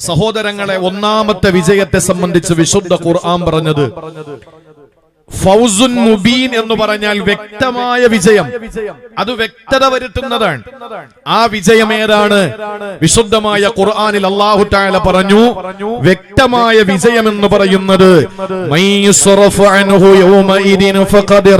സഹോദരങ്ങളെ ഒന്നാമത്തെ വിജയത്തെ സംബന്ധിച്ച് വിശുദ്ധ ഖുർആൻ പറഞ്ഞത് ഫൗസുൻ മുബീൻ എന്ന് പറഞ്ഞാൽ വ്യക്തമായ വിജയം. അത് വ്യക്തത വരുത്തുന്നതാണ്. ആ വിജയം ഏതാണ്? വിശുദ്ധമായ ഖുർആാനിൽ അള്ളാഹു താല പറഞ്ഞു വ്യക്തമായ വിജയം എന്ന് പറയുന്നത് മൈ യുസ്റഫു അൻഹു യൗമഇദിൻ ഫഖദ്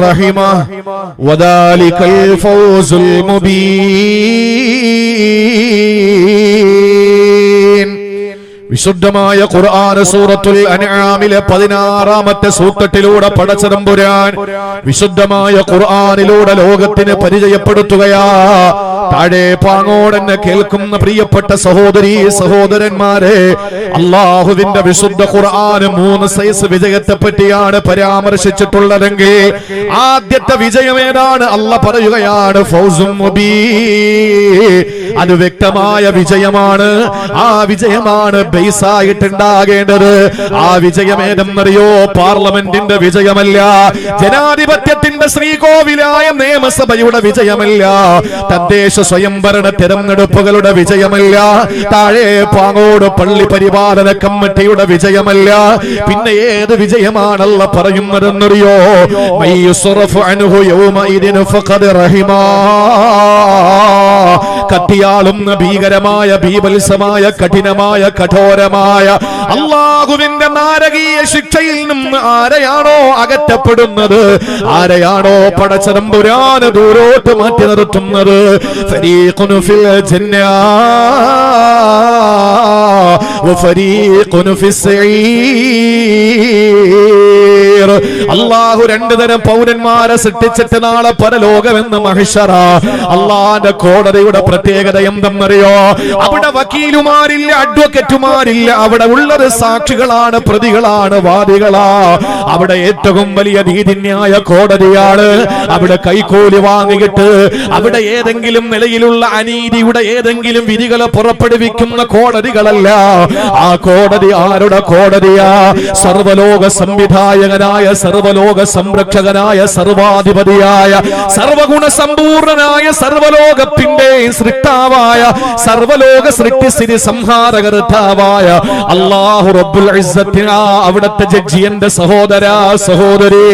വിശുദ്ധമായ ഖുർആൻ സൂറത്തുൽ അൻആമിലെ പതിനാറാമത്തെ സൂക്തത്തിലൂടെ പടച്ചതമ്പുരാൻ വിശുദ്ധമായ ഖുർആനിലൂടെ ലോകത്തിന് പരിചയപ്പെടുത്തുകയാ. താഴെ പാങ്ങോടെന്ന് കേൾക്കുന്ന പ്രിയപ്പെട്ട സഹോദരി സഹോദരന്മാരെ അള്ളാഹുവിന്റെ വിശുദ്ധ ഖുർആൻ മൂന്ന് സൈസ് വിജയത്തെ പറ്റിയാണ് പരാമർശിച്ചിട്ടുള്ളതെങ്കിൽ ആദ്യത്തെ വിജയം ഏതാണ്? അല്ല പറയുകയാണ് ഫൗസും മുബീ അത് വ്യക്തമായ വിജയമാണ്. ആ വിജയമാണ്. ബേസായിട്ടുണ്ടാകേണ്ടത്. ആ വിജയം ഏതെന്നറിയോ? പാർലമെന്റിന്റെ വിജയമല്ല. ജനാധിപത്യത്തിന്റെ ശ്രീകോവിലായ നിയമസഭയുടെ വിജയമല്ല. തദ്ദേശ സ്വയംഭരണ തെരഞ്ഞെടുപ്പുകളുടെ വിജയമല്ല. താഴെ പാങ്ങോട് പള്ളി പരിപാലന കമ്മിറ്റിയുടെ വിജയമല്ല. പിന്നെ ഏത് വിജയമാണല്ല പറയുന്നതെന്നറിയോ? മൈ യുസ്റഫു അൻഹു യൗമഇദിൻ ഫഖദ് റഹിമാ. കത്തിയാളുന്ന ഭീകരമായ ഭീപത്സമായ കഠിനമായ കഠോരമായ അള്ളാഹുവിന്റെ നാരകീയ ശിക്ഷയിൽ നിന്ന് ആരെയാണോ അകറ്റപ്പെടുന്നത്? ആരെയാണോ പടച്ചതമ്പുരാന് ദൂരോട്ട് മാറ്റി നിർത്തുന്നത്? وفريق ഫിൽ السعير അള്ളാഹു രണ്ടു തരം പൗരന്മാരെ സൃഷ്ടിച്ചിട്ട് നാളെ പരലോകമെന്ന് മഹിഷറ അള്ളാന്റെ കോടതിയുടെ പ്രത്യേകത എന്തെന്നറിയോ? അവിടെ വക്കീലുമാരില്ല അഡ്വക്കറ്റുമാരില്ല. അവിടെ ഉള്ളത് സാക്ഷികളാണ് പ്രതികളാണ് വാദികളാ. അവിടെ ഏറ്റവും വലിയ നീതിന്യായ കോടതിയാണ്. അവിടെ കൈക്കൂലി വാങ്ങിയിട്ട് അവിടെ ഏതെങ്കിലും നിലയിലുള്ള അനീതിയുടെ ഏതെങ്കിലും വിധികളെ പുറപ്പെടുവിക്കുന്ന കോടതികളല്ല. ആ കോടതി ആരുടെ കോടതിയാ? സർവലോക സംവിധായകനായ സർവലോക സംരക്ഷകനായ സർവാധിപതിയായ സർവഗുണ സമ്പൂർണനായ സർവലോകത്തിന്റെ സൃഷ്ടാവായ സർവലോക സൃഷ്ടിസ്ഥിതി സംഹാരകർത്താവായ അള്ളാഹു റബ്ബുൽ അവിടുത്തെ ജഡ്ജി എന്റെ സഹോദര സഹോദരി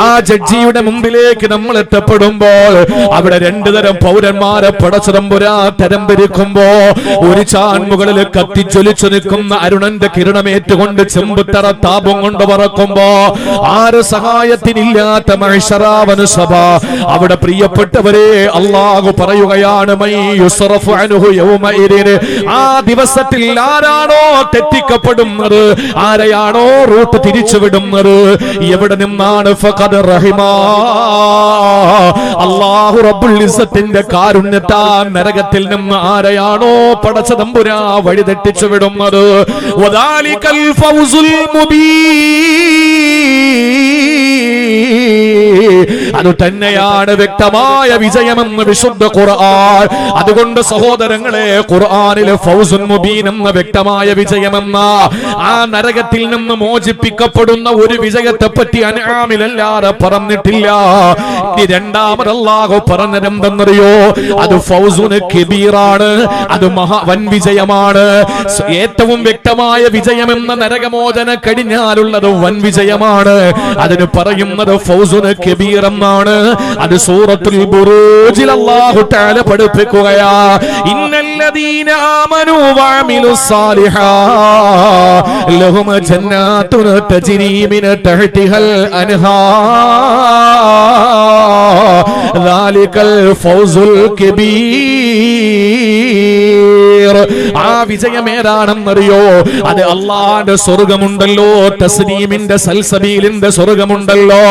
ആ ജഡ്ജിയുടെ മുമ്പിലേക്ക് നമ്മൾ എത്തപ്പെടുമ്പോൾ അവിടെ രണ്ടു തരം പൗരന്മാരെ പടച്ചതമ്പുരാ തരം പിരിക്കുമ്പോ ഒരു ചാൻമുകളിൽ കത്തിച്ചൊലിച്ചു നിൽക്കുന്ന അരുണന്റെ കിരണമേറ്റുകൊണ്ട് ചെമ്പുത്തറ താപം കൊണ്ട് പറക്കുമ്പോ ആര് സഹായത്തിനില്ലാത്ത മഹിഷറാവന സഭ. അവിടെ പ്രിയപ്പെട്ടവരെ അള്ളാഹു പറയുകയാണ് ആ ദിവസത്തിൽ ആരാണോ തെറ്റിക്കപ്പെടുന്നത് ആരെയാണോ റൂട്ട് തിരിച്ചുവിടുന്നത് എവിടെ നിന്നാണ്? അള്ളാഹു റബ്ബുൽ ഇസ്സത്തിന്റെ കാരുണ്യത്താ നരകത്തിൽ നിന്ന് ആരെയാണോ പടച്ചതമ്പുരാ വഴി തെറ്റിച്ചു വിടുന്നത് മുബീൻ അത് തന്നെയാണ് വ്യക്തമായ വിജയമെന്ന് വിശുദ്ധ ഖുർആൻ. അതുകൊണ്ട് സഹോദരങ്ങളെ ഖുർആനിലെ ഫൗസുൻ മുബീൻ എന്ന വ്യക്തമായ വിജയമെന്ന. ആ നരകത്തിൽ നിന്ന് മോചിപ്പിക്കപ്പെടുന്ന ഒരു വിജയത്തെ പറ്റി അനാമിലല്ലാതെ പറഞ്ഞിട്ടില്ല. ഇനി രണ്ടാമത് അല്ലാഹു പറഞ്ഞതെന്തെന്നറിയോ അത് ഫൗസുന് കബീറാണ്. അത് മഹാ വൻ വിജയമാണ്. ഏറ്റവും വ്യക്തമായ വിജയമെന്ന നരകമോചന കഴിഞ്ഞാലുള്ളത് വൻ വിജയമാണ്. അതിന് പറയുന്നത് ഫൗസുന് കബീർ എന്നാണ്. അത് സൂറത്തുൽ ബുറൂജിൽ അല്ലാഹു തആല പഠിപ്പിക്കുകയാ. ഇന്നല്ലദീന ആമനു വഅമിലു സാലിഹാ ലഹും ജന്നാത്തുൻ തജ്രി മിൻ തഹ്തിഹൽ അൻഹാർ. ദാലികൽ ഫൗസുൽ കബീർ. ആ വിജയമേതാണെന്നറിയോ അത് അള്ളാന്റെ സ്വർഗമുണ്ടല്ലോ തസ്ലീമിന്റെ സൽസബീലിന്റെ സ്വർഗമുണ്ടല്ലോ.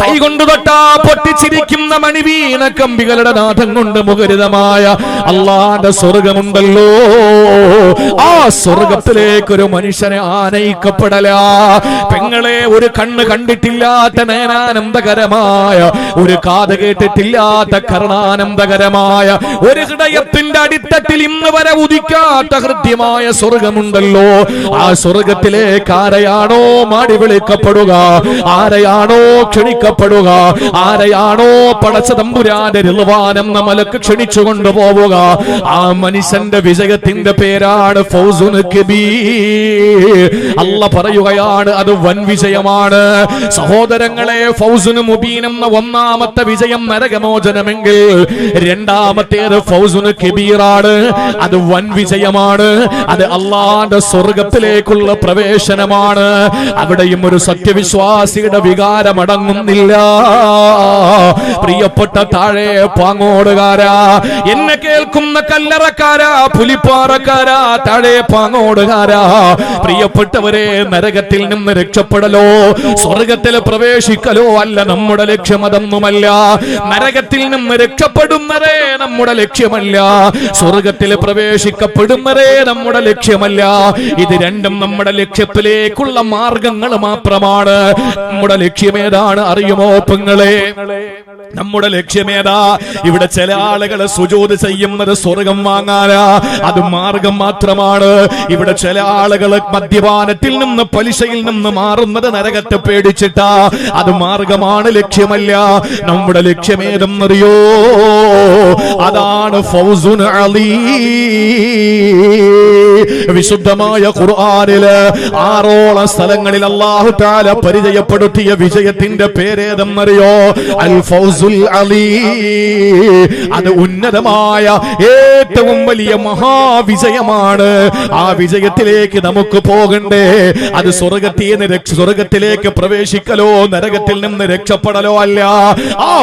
കൈകൊണ്ട് തൊട്ടാ പൊട്ടിച്ചിരിക്കുന്ന മണിവീണ കമ്പികളുടെ നാഥം കൊണ്ട് മുഖരിതമായ അള്ളാന്റെ സ്വർഗമുണ്ടല്ലോ. ആ സ്വർഗത്തിലേക്ക് ഒരു മനുഷ്യനെ ആനയിക്കപ്പെടല. പെങ്ങളെ ഒരു കണ്ണ് കണ്ടിട്ടില്ലാത്ത നേനാനന്ദകരമായ ഒരു കാ കാത് കേട്ടിട്ടില്ലാത്ത കർണാനന്ദകരമായ ഒരു ഹൃദയത്തിന്റെ അടിത്തട്ടിൽ ഇന്ന് വരെ ഉദിക്കാത്ത ഹൃദ്യമായ സ്വർഗമുണ്ടല്ലോ. ആ സ്വർഗത്തിലേക്ക് ആരെയാണോ മാടി വിളിക്കപ്പെടുക? ആരെയാണോ ക്ഷണിക്കപ്പെടുക? ആരെയാണോ പടച്ച തമ്പുരാന്റെ എന്ന മലക്ക് ക്ഷണിച്ചു കൊണ്ടുപോവുക? ആ മനുഷ്യന്റെ വിജയത്തിന്റെ പേരാണ് കബീർ. അല്ല പറയുകയാണ് അത് വൻ വിജയമാണ്. സഹോദരങ്ങളെ ഫൗസുന് മുബീൻ എന്ന ഒന്നാമത്തെ വിജയം നരകമോചനമെങ്കിൽ രണ്ടാമത്തേത് ഫൗസുന് കബീറാണ്. അത് വൻ വിജയമാണ്. അത് അള്ളാന്റെ സ്വർഗത്തിലേക്കുള്ള പ്രവേശനമാണ്. അവിടെയും ഒരു സത്യവിശ്വാസിയുടെ വികാരമടങ്ങുന്നില്ല. പ്രിയപ്പെട്ട താഴെ പാങ്ങോടുകാരാ എന്നെ കേൾക്കുന്ന കല്ലറക്കാരാ പുലിപ്പാറക്കാരാ താഴെ പാങ്ങോടുകാരാ. പ്രിയപ്പെട്ടവരെ നരകത്തിൽ നിന്ന് രക്ഷപ്പെടലോ സ്വർഗത്തിൽ പ്രവേശിക്കലോ അല്ല നമ്മുടെ ലക്ഷ്യം അതൊന്നുമല്ല നരകത്തിൽ നിന്ന് രക്ഷപ്പെടുന്നതേ നമ്മുടെ ലക്ഷ്യമല്ല. സ്വർഗത്തിൽ പ്രവേശിക്കപ്പെടുന്നതേ നമ്മുടെ ലക്ഷ്യമല്ല. ഇത് രണ്ടും നമ്മുടെ ലക്ഷ്യത്തിലേക്കുള്ള മാർഗങ്ങൾ മാത്രമാണ്. നമ്മുടെ ലക്ഷ്യമേതാണ്? അറിയുമോ പെങ്ങളെ? നമ്മുടെ ലക്ഷ്യമേതാ? ഇവിടെ ചില ആളുകൾ സുജോത് ചെയ്യുന്നത് സ്വർഗം വാങ്ങാനാ. അത് മാർഗം മാത്രമാണ്. ഇവിടെ ചില ആളുകൾ മദ്യപാനത്തിൽ നിന്ന് പലിശയിൽ നിന്ന് മാറുന്നത് നരകത്തെ പേടിച്ചിട്ടാ. അത് മാർഗമാണ് ലക്ഷ്യമല്ല. നമ്മുടെ ലക്ഷ്യമേതെന്നറിയോ? അതാണ് ഫൗസുൻ അലീ. വിശുദ്ധമായ ഖുർആനിൽ ആറോളം സ്ഥലങ്ങളിൽ അള്ളാഹു താല പരിചയപ്പെടുത്തിയ വിജയത്തിന്റെ പേരേതെന്നറിയോ? അൽ ഫൗസുൽ അലീ. അത് ഉന്നതമായ ഏറ്റവും വലിയ മഹാവിജയമാണ്. ആ വിജയത്തിലേക്ക് നമുക്ക് പോകണ്ടേ. അത് സ്വർഗത്തിൽ നിന്ന് സ്വർഗത്തിലേക്ക് പ്രവേശിക്കലോ നരകത്തിൽ നിന്ന് രക്ഷപ്പെടലോ അല്ല. ആ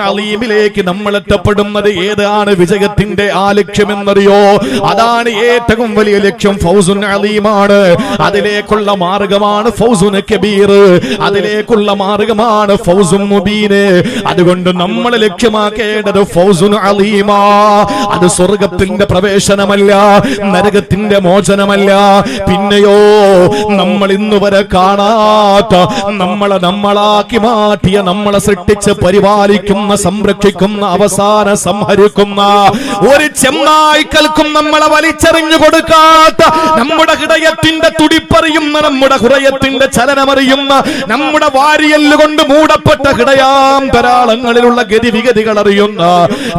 അലീമിലേക്ക് നമ്മൾ എത്തപ്പെടുന്നത് ഏതാണ് വിജയത്തിന്റെ ആ ലക്ഷ്യമെന്നറിയോ? അതാണ് ഏറ്റവും വലിയ ലക്ഷ്യം ഫൗസുൻ അലീമാണ്. അതിലേക്കുള്ള മാർഗമാണ് ഫൗസുൻ കബീർ. അതിലേക്കുള്ള മാർഗമാണ് ഫൗസുൻ മുബീന് അതുകൊണ്ട് നമ്മൾ ലക്ഷ്യമാക്കേണ്ടത് ഫൗസുൻ അലീമാ. അത് സ്വർഗത്തിന്റെ പ്രവേശനമല്ല നരകത്തിന്റെ മോചനമല്ല. പിന്നെയോ നമ്മൾ ഇന്നുവരെ കാണാത്ത നമ്മളെ നമ്മളാക്കി മാറ്റിയ നമ്മളെ സൃഷ്ടിച്ച സൃഷ്ടിച്ച് പരിപാലിക്കുന്ന സംരക്ഷിക്കുന്ന അവസാന സംഹരിക്കുന്ന ഒരു ചെമ്മായിക്കൽക്കും നമ്മളെ വലിച്ചെറിഞ്ഞു കൊടുക്കാത്ത നമ്മുടെ ഹൃദയത്തിന്റെ തുടിപ്പറിയുന്ന നമ്മുടെ ഹൃദയത്തിന്റെ ചലനമറിയുന്ന നമ്മുടെ വാരിയല്ല് കൊണ്ട് മൂടപ്പെട്ട ഹൃദയാന്തരാളങ്ങളിലുള്ള ഗതിവിഗതികൾ അറിയുന്ന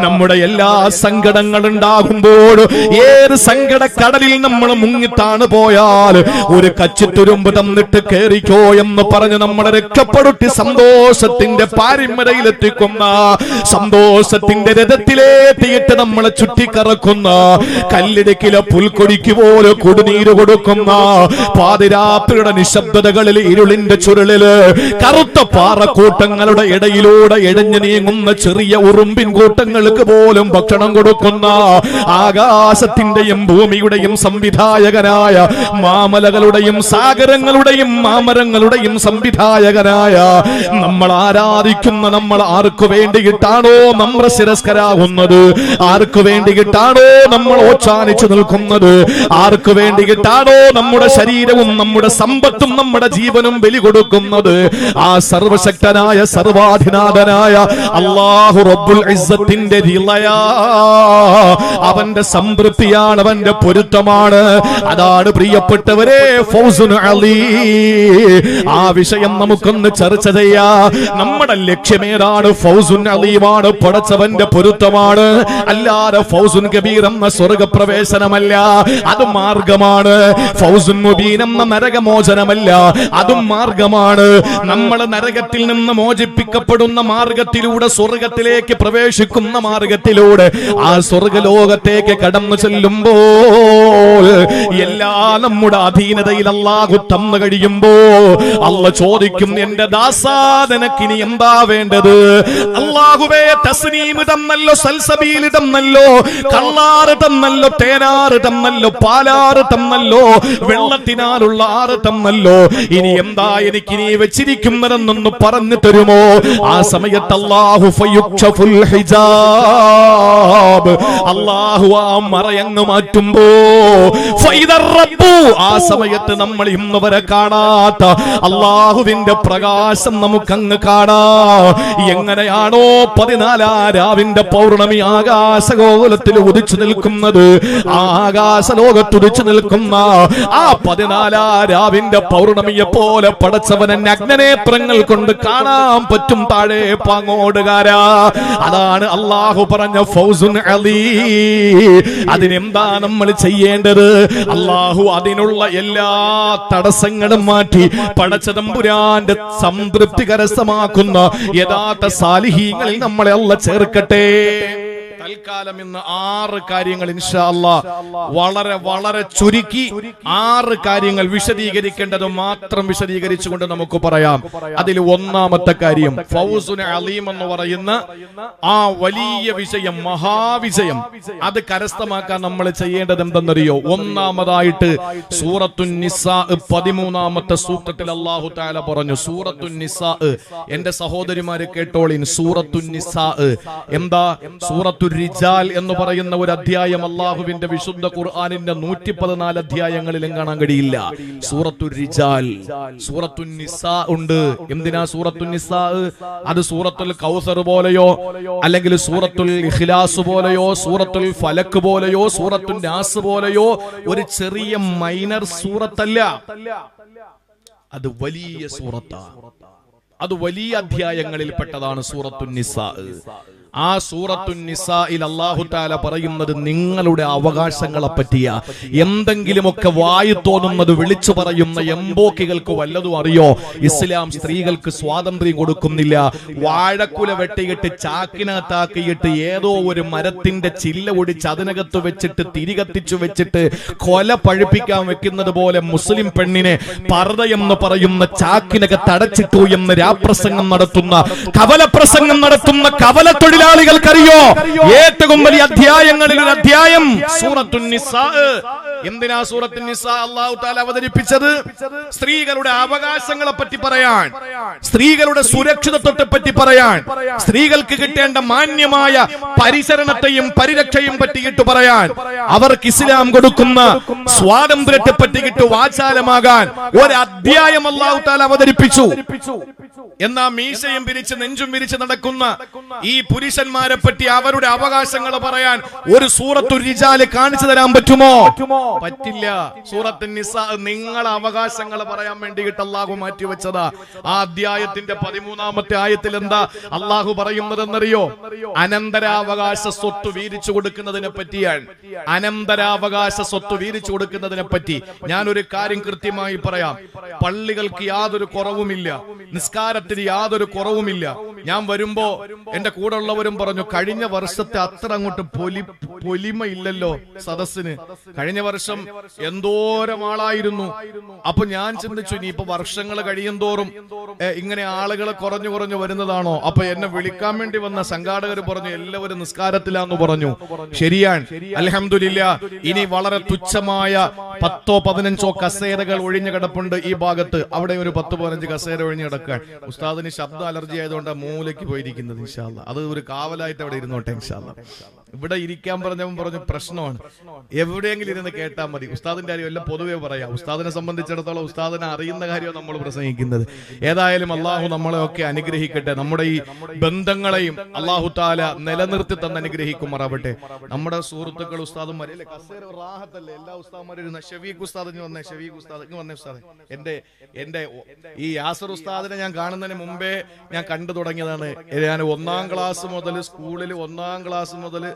നമ്മുടെ എല്ലാ സങ്കടങ്ങൾ ഉണ്ടാകുമ്പോഴും ഏത് സങ്കടക്കടലിൽ നമ്മൾ മുങ്ങിത്താണ് പോയാൽ ഒരു കച്ചിത്തുരുമ്പ് തന്നിട്ട് കേറിക്കോ എന്ന് പറഞ്ഞ് നമ്മളെ രക്ഷപ്പെടുത്തി സന്തോഷത്തിന്റെ പാരിമരയിലെത്തിക്കുന്ന സന്തോഷത്തിന്റെ രഥത്തിലേറ്റിയിട്ട് നമ്മളെ ചുറ്റിക്കറക്കുന്ന കല്ലിടുക്കിലെ പുൽക്കൊടിക്ക് പോലെ കുടിനീര് കൊടുക്കുന്ന പാതിരാത്രിയുടെ നിശബ്ദതകളിൽ ഇരുളിന്റെ ചുരുളിൽ കറുത്ത പാറക്കൂട്ടങ്ങളുടെ ഇടയിലൂടെ ഇഴഞ്ഞു നീങ്ങുന്ന ചെറിയ ഉറുമ്പിൻ കൂട്ടങ്ങൾക്ക് പോലും ഭക്ഷണം കൊടുക്കുന്ന ആകാശത്തിന്റെയും ഭൂമിയുടെയും സംവിധായകനായ മാമലകളുടെയും സാഗരങ്ങളുടെയും മാമരങ്ങളുടെയും സംവിധായകനായ നമ്മൾ ആരാധിക്കുന്ന നമ്മൾ ആർക്കു വേണ്ടിയിട്ടാണോ നമ്മൾ ശിരസ്കരാകുന്നത്? ആർക്കു വേണ്ടിയിട്ടാണോ നമ്മൾ ഓച്ചാനിച്ചു നിൽക്കുന്നത്? ആർക്കു വേണ്ടിയിട്ടാണോ നമ്മുടെ ശരീരവും നമ്മുടെ സമ്പത്തും നമ്മുടെ ജീവനും ബലി കൊടുക്കുന്നത് ആ സർവശക്തനായ സർവാധിനാഥനായ അള്ളാഹു റബ്ബുൽ ഇസ്സത്തിന്റെ റിളയാ അവന്റെ സംതൃപ്തിയാണ് അവന്റെ പൊരുത്തമാണ്. അതാണ് പ്രിയപ്പെട്ടവരെ അലി. ആ വിഷയം നമുക്കൊന്ന് ചർച്ച ചെയ്യാം. നമ്മുടെ ലക്ഷ്യമേതാണ് ഫൗസുൻ അലീമാണ് പടച്ചവന്റെ പൊരുത്തമാണ്. അല്ലാതെ ഫൗസുൻ കബീർ എന്ന സ്വർഗപ്രവേശനമല്ല അത് മാർഗമാണ്. ഫൗസുൻ മുബീൻ എന്ന നരകമോചനമല്ല അതും മാർഗമാണ്. നമ്മൾ നരകത്തിൽ നിന്ന് മോചിപ്പിക്കപ്പെടുന്ന മാർഗത്തിലൂടെ സ്വർഗത്തിലേക്ക് പ്രവേശിക്കുന്ന മാർഗത്തിലൂടെ ആ സ്വർഗലോകത്തേക്ക് കടന്നു ചെല്ലുമ്പോൾ എല്ലാ നമ്മുടെ അധീനതയിൽ അള്ളാഹു തന്നു കഴിയുമ്പോ അല്ല ചോദിക്കും എന്റെ ദാസാദനക്കിനി എന്താ വേണ്ടത്? അള്ളാഹുവേ തസ്നീം തന്നല്ലോ സൽസബീൽ തന്നല്ലോ കള്ളാറ് തന്നല്ലോ തേനാറ് തന്നല്ലോ പാലാറ് തന്നല്ലോ വെള്ളത്തിനാലുള്ള ആറ് തന്നല്ലോ ഇനി എന്താ എനിക്ക് നീ വെച്ചിരിക്കുന്നതെന്നൊന്ന് പറഞ്ഞു തരുമോ ആ സമയത്ത് അള്ളാഹു ഹിജാബ്. അള്ളാഹു ആ മറയങ്ങ് മാറ്റുമ്പോ ആ സമയത്ത് നമ്മൾ ഇന്ന് വരെ കാണാത്ത അള്ളാഹുവിന്റെ പ്രകാശം നമുക്കങ്ങ് കാണാ. എങ്ങനെയാണോ പതിനാലാരാവിന്റെ പൗർണമി ആകാശഗോകുലത്തിൽ ഉദിച്ചു നിൽക്കുന്നത്? ആകാശ ലോകത്തുദിച്ചു നിൽക്കുന്ന ആ പതിനാലാരാവിന്റെ പൗർണമിയെ പോലെ പടച്ചവനെ അഗ്നനേത്രങ്ങൾ കൊണ്ട് കാണാൻ പറ്റും താഴെ പാങ്ങോടുകാരാ. അതാണ് അള്ളാഹു പറഞ്ഞ ഫൗസുൻ അലി. അതിനെന്താ നമ്മൾ ചെയ്യേണ്ടത്? അള്ളാഹു അതിനുള്ള എല്ലാ തടസ്സങ്ങളും മാറ്റി പടച്ചതമ്പുരാന്റെ സംതൃപ്തി കരസ്ഥമാക്കുന്ന യഥാർത്ഥ സാലിഹീങ്ങളിൽ നമ്മളെ അല്ല ചേർക്കട്ടെ. തൽക്കാലം ഇന്ന് ആറ് കാര്യങ്ങൾ ഇൻഷാല്ല വളരെ വളരെ ചുരുക്കി ആറ് കാര്യങ്ങൾ വിശദീകരിക്കേണ്ടത് മാത്രം വിശദീകരിച്ചുകൊണ്ട് നമുക്ക് പറയാം. അതിൽ ഒന്നാമത്തെ കാര്യം ഫൗസുന അലീം എന്ന് പറയുന്ന ആ വലിയ വിഷയം മഹാവിജയം. അത് കരസ്ഥമാക്കാൻ നമ്മൾ ചെയ്യേണ്ടത് എന്തെന്നറിയോ? ഒന്നാമതായിട്ട് സൂറത്തു നിസാ പതിമൂന്നാമത്തെ സൂക്തത്തിൽ അള്ളാഹു താല പറഞ്ഞു സൂറത്തു നിസാ. എന്റെ സഹോദരിമാര് കേട്ടോളിൻ സൂറത്തു നിസാ. എന്താ? സൂറത്തു റിജാൽ എന്ന് പറയുന്ന ഒരു അധ്യായം അള്ളാഹുവിന്റെ വിശുദ്ധ ഖുർആാനിന്റെ നൂറ്റി പതിനാല് അധ്യായങ്ങളിലും കാണാൻ കഴിയില്ല. സൂറത്തു റിജാൽ സൂറത്തു നിസാ ഉണ്ട്. എന്തിനാ സൂറത്തു നിസാ? അത് സൂറത്തുൽ കൗസർ പോലെയോ അല്ലെങ്കിൽ സൂറത്തുൽ ഇഖ്ലാസ് പോലെയോ സൂറത്തുൽ ഫലക്ക് പോലെയോ സൂറത്തുൽ നാസ് പോലെയോ ഒരു ചെറിയ മൈനർ സൂറത്തല്ല. അത് വലിയ സൂറത്താണ് അത് വലിയ അധ്യായങ്ങളിൽ പെട്ടതാണ് സൂറത്തു നിസാ. ആ സൂറത്തു നിസായിൽ അള്ളാഹു താല പറയുന്നത് നിങ്ങളുടെ അവകാശങ്ങളെ പറ്റിയ. എന്തെങ്കിലുമൊക്കെ വായു തോന്നുന്നത് വിളിച്ചു പറയുന്ന എംബോക്കികൾക്ക് വല്ലതും അറിയോ? ഇസ്ലാം സ്ത്രീകൾക്ക് സ്വാതന്ത്ര്യം കൊടുക്കുന്നില്ല. വാഴക്കുല വെട്ടിയിട്ട് ചാക്കിനകത്താക്കിയിട്ട് ഏതോ ഒരു മരത്തിന്റെ ചില്ല ഒടിച്ച് അതിനകത്ത് വെച്ചിട്ട് തിരികത്തിച്ചു വെച്ചിട്ട് കൊല പഴുപ്പിക്കാൻ വെക്കുന്നത് പോലെ മുസ്ലിം പെണ്ണിനെ പർദയെന്ന് പറയുന്ന ചാക്കിനകത്ത് അടച്ചിട്ടു എന്ന് രാപ്രസംഗം നടത്തുന്ന കവല പ്രസംഗം നടത്തുന്ന കവല തൊഴിലാളികൾക്കറിയോ ഏറ്റവും വലിയ അധ്യായങ്ങളിൽ ഒരു അധ്യായം സൂറത്തു നിസാ. എന്തിനാ സൂറത്തു നിസാ? അള്ളാഹു താല അവതരിപ്പിച്ചത്? സ്ത്രീകളുടെ അവകാശങ്ങളെ പറ്റി പറയാൻ. സ്ത്രീകളുടെ സുരക്ഷിതത്വത്തെ പറ്റി പറയാൻ. സ്ത്രീകൾക്ക് കിട്ടേണ്ട മാന്യമായ പരിസരണത്തെയും പരിരക്ഷയും പറ്റിയിട്ട് പറയാൻ. അവർക്ക് ഇസ്ലാം കൊടുക്കുന്ന സ്വാതന്ത്ര്യത്തെ പറ്റിയിട്ട് വാചാലമാകാൻ ഒരു അധ്യായം അള്ളാഹു താല അവതരിപ്പിച്ചു. എന്നാ മീശയും പിരിച്ച് നെഞ്ചും പിരിച്ച് നടക്കുന്ന ഈ പുരുഷന്മാരെ പറ്റി അവരുടെ അവകാശങ്ങൾ പറയാൻ ഒരു സൂറത്തു റിജാൽ കാണിച്ചു തരാൻ പറ്റുമോ? പറ്റില്ല. സൂറത്ത് നിസ നിങ്ങളെ അവകാശങ്ങൾ പറയാൻ വേണ്ടിയിട്ട് അള്ളാഹു മാറ്റിവെച്ചതാ. ആ അധ്യായത്തിന്റെ പതിമൂന്നാമത്തെ ആയത്തിൽ എന്താ? അള്ളാഹു പറയുന്നതെന്നറിയോ? അനന്തരാവകാശ സ്വത്ത് വീതിച്ചു കൊടുക്കുന്നതിനെ പറ്റിയാണ്. അനന്തരാവകാശ സ്വത്ത് വീതിച്ചു കൊടുക്കുന്നതിനെ പറ്റി ഞാൻ ഒരു കാര്യം കൃത്യമായി പറയാം. പള്ളികൾക്ക് യാതൊരു കുറവുമില്ല. നിസ്കാരത്തിന് യാതൊരു കുറവുമില്ല. ഞാൻ വരുമ്പോ എന്റെ കൂടെ ഉള്ളവരും പറഞ്ഞു കഴിഞ്ഞ വർഷത്തെ അത്ര അങ്ങോട്ട് പൊലി പൊലിമ ഇല്ലല്ലോ സദസ്സിന്. കഴിഞ്ഞ വർഷം എന്തോരം ആളായിരുന്നു. അപ്പൊ ഞാൻ ചിന്തിച്ചു ഇനി ഇപ്പൊ വർഷങ്ങൾ കഴിയും തോറും ഇങ്ങനെ ആളുകൾ കുറഞ്ഞു കുറഞ്ഞു വരുന്നതാണോ? അപ്പൊ എന്നെ വിളിക്കാൻ വേണ്ടി വന്ന സംഘാടകർ പറഞ്ഞു എല്ലാവരും നിസ്കാരത്തിലാന്ന് പറഞ്ഞു. ശരിയാണ്. അലഹമില്ല ഇനി വളരെ തുച്ഛമായ പത്തോ പതിനഞ്ചോ കസേരകൾ ഒഴിഞ്ഞു കിടപ്പുണ്ട് ഈ ഭാഗത്ത്. അവിടെ ഒരു പത്ത് പതിനഞ്ച് കസേര ഒഴിഞ്ഞു കിടക്കാൻ ഉസ്താദിന് ശബ്ദ അലർജി ആയതുകൊണ്ട് മൂലയ്ക്ക് പോയിരിക്കുന്നത് ഇൻഷാല്ല അത് ഒരു കാവലായിട്ട് അവിടെ ഇരുന്നോട്ടെ ഇൻഷാല്ല ഇവിടെ ഇരിക്കാൻ പറഞ്ഞവൻ പറഞ്ഞു പ്രശ്നമാണ്. എവിടെയെങ്കിലും ഇരുന്ന് കേട്ടാൽ മതി. ഉസ്താദിന്റെ കാര്യം എല്ലാം പൊതുവെ പറയാം. ഉസ്താദിനെ സംബന്ധിച്ചിടത്തോളം ഉസ്താദിനെ അറിയുന്ന കാര്യം നമ്മൾ പ്രസംഗിക്കുന്നത്. ഏതായാലും അള്ളാഹു നമ്മളെ ഒക്കെ അനുഗ്രഹിക്കട്ടെ. നമ്മുടെ ഈ ബന്ധങ്ങളെയും അള്ളാഹു താല നിലനിർത്തി തന്നെ അനുഗ്രഹിക്കുമാറാവട്ടെ. നമ്മുടെ സുഹൃത്തുക്കൾ റാഹത്തല്ലേ? എല്ലാ ഉസ്താദന്മാരും ഇരുന്ന ഷെഫീഖ് ഉസ്താദ് ഇങ്ങ് വന്നേ ഷെഫീഖ് ഉസ്താദ് ഇങ്ങ് വന്നേ ഉസ്താദ്. എന്റെ എന്റെ ഈ യാസർ ഉസ്താദിനെ ഞാൻ കാണുന്നതിന് മുമ്പേ ഞാൻ കണ്ടു തുടങ്ങിയതാണ്. ഞാൻ ഒന്നാം ക്ലാസ് മുതൽ സ്കൂളിൽ ഒന്നാം ക്ലാസ് മുതൽ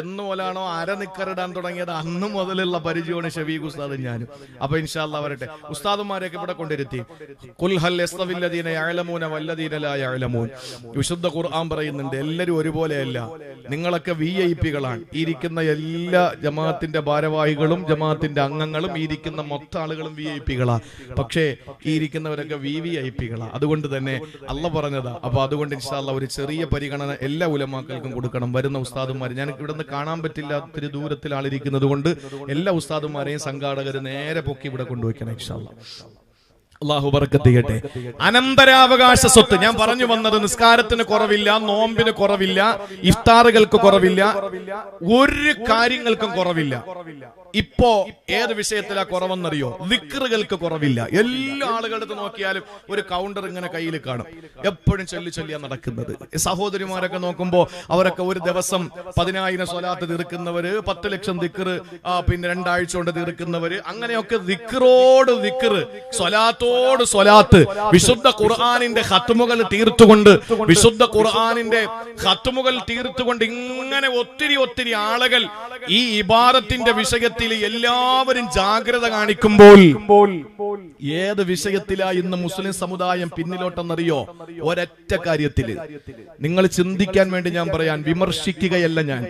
എന്ന് പോലാണോ അര നിക്കറിടാൻ തുടങ്ങിയത്? അന്ന് മുതലുള്ള പരിചയമാണ് ഷഫീഖ് ഉസ്താദ് ഞാനും. അപ്പൊ ഇൻഷാല്ല വരട്ടെ. ഉസ്താദുമാരെയൊക്കെ ഇവിടെ കൊണ്ടിരുത്തി വിശുദ്ധ ഖുർആൻ പറയുന്നുണ്ട് എല്ലാരും ഒരുപോലെയല്ല. നിങ്ങളൊക്കെ വി ഐ പികളാണ് ഇരിക്കുന്ന എല്ലാ ജമാഅത്തിന്റെ ഭാരവാഹികളും ജമാഅത്തിന്റെ അംഗങ്ങളും ഇരിക്കുന്ന മൊത്ത ആളുകളും വി ഐ പികളാണ് പക്ഷേ ഈ ഇരിക്കുന്നവരൊക്കെ വി വി ഐ പികളാണ് അതുകൊണ്ട് തന്നെ അല്ല പറഞ്ഞതാ. അപ്പൊ അതുകൊണ്ട് ഇൻഷാല്ല ഒരു ചെറിയ പരിഗണന എല്ലാ ഉലമാക്കൾക്കും കൊടുക്കണം. വരുന്ന ഉസ്താദുമാർ ഞാൻ ഇവിടെ നിന്ന് കാണാൻ പറ്റില്ല ഒത്തിരി ദൂരത്തിൽ ആളിരിക്കുന്നത് കൊണ്ട് എല്ലാ ഉസ്താദുമാരെയും സംഘാടകർ നേരെ പൊക്കി ഇവിടെ കൊണ്ടുവയ്ക്കണം ഇൻഷാല്ല അള്ളാഹു ബർക്കത്ത് ചെയ്യട്ടെ അനന്തരാവകാശ സ്വത്ത്. ഞാൻ പറഞ്ഞു വന്നത് നിസ്കാരത്തിന് കുറവില്ല നോമ്പിന് കുറവില്ല ഇഫ്താറുകൾക്ക് കുറവില്ല ഒരു കാര്യങ്ങൾക്കും കുറവില്ല. ഇപ്പോ ഏത് വിഷയത്തിലാ കുറവെന്നറിയോ? ദിക്റുകൾക്ക് കുറവില്ല. എല്ലാ ആളുകളുടെ നോക്കിയാലും ഒരു കൗണ്ടർ ഇങ്ങനെ കയ്യിൽ കാണും. എപ്പോഴും ചൊല്ലി ചൊല്ലിയാ നടക്കുന്നത്. സഹോദരിമാരൊക്കെ നോക്കുമ്പോ അവരൊക്കെ ഒരു ദിവസം പതിനായിരം സ്വലാത്ത് തീർക്കുന്നവര് പത്ത് ലക്ഷം ദിക്റ് ആ, പിന്നെ രണ്ടാഴ്ച കൊണ്ട് തീർക്കുന്നവര് അങ്ങനെയൊക്കെ ദിക്റോട് ദിക്റ് സ്വലാത്തോട് സ്വലാത്ത്. വിശുദ്ധ ഖുർആാനിന്റെ ഹത്തുമുകൾ തീർത്തുകൊണ്ട് വിശുദ്ധ ഖുർആാനിന്റെ ഹത്തുമുകൾ തീർത്തുകൊണ്ട് ഇങ്ങനെ ഒത്തിരി ഒത്തിരി ആളുകൾ ഈ ഇബാദത്തിന്റെ വിഷയത്തിൽ എല്ലാവരും ജാഗ്രത കാണിക്കുമ്പോൾ ഏത് വിഷയത്തിലാ ഇന്ന് മുസ്ലിം സമുദായം പിന്നിലോട്ടെന്നറിയോ? ഒരൊറ്റ കാര്യത്തിൽ. നിങ്ങൾ ചിന്തിക്കാൻ വേണ്ടി ഞാൻ പറയാൻ വിമർശിക്കുകയല്ല ഞാൻ.